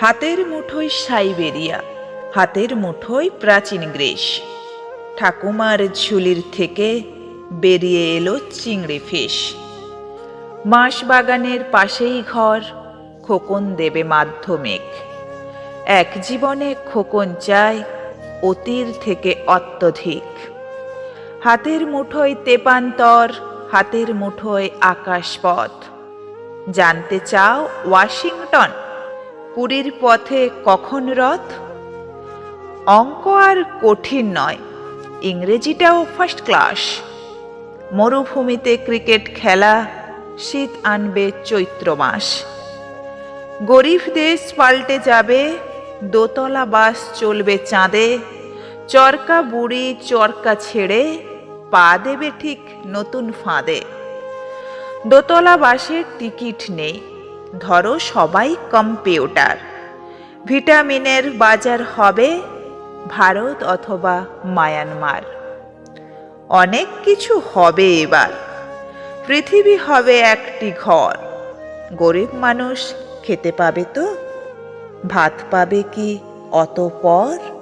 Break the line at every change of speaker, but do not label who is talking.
হাতের মুঠোয় সাইবেরিয়া, হাতের মুঠোয় প্রাচীন গ্রেস। ঠাকুমার ঝুলির থেকে বেরিয়ে এলো চিংড়ি ফিশ। মাস বাগানের পাশেই ঘর, খোকন দেবে মাধ্যমিক। এক জীবনে খোকন চায় অতির থেকে অত্যধিক। হাতের মুঠোয় তেপান্তর, হাতের মুঠোয় আকাশপথ। জানতে চাও ওয়াশিংটন? পুরীর পথে কখন রথ? অঙ্ক আর কঠিন নয়, ইংরেজিটাও ফার্স্ট ক্লাস মরুভূমিতে ক্রিকেট খেলা, শীত আনবে চৈত্র মাস। গরিব দেশ পাল্টে যাবে, দোতলা বাস চলবে চাঁদে। চরকা বুড়ি চরকা ছেড়ে, পা দেবে ঠিক নতুন ফাঁদে। দোতলা বাসের টিকিট নেই ধরো সবাই কম্পিউটার। ভিটামিনের বাজার হবে ভারত অথবা মায়ানমার। অনেক কিছু হবে এবার। পৃথিবী হবে একটি ঘর। গরিব মানুষ খেতে পাবে তো? ভাত পাবে কি অত পর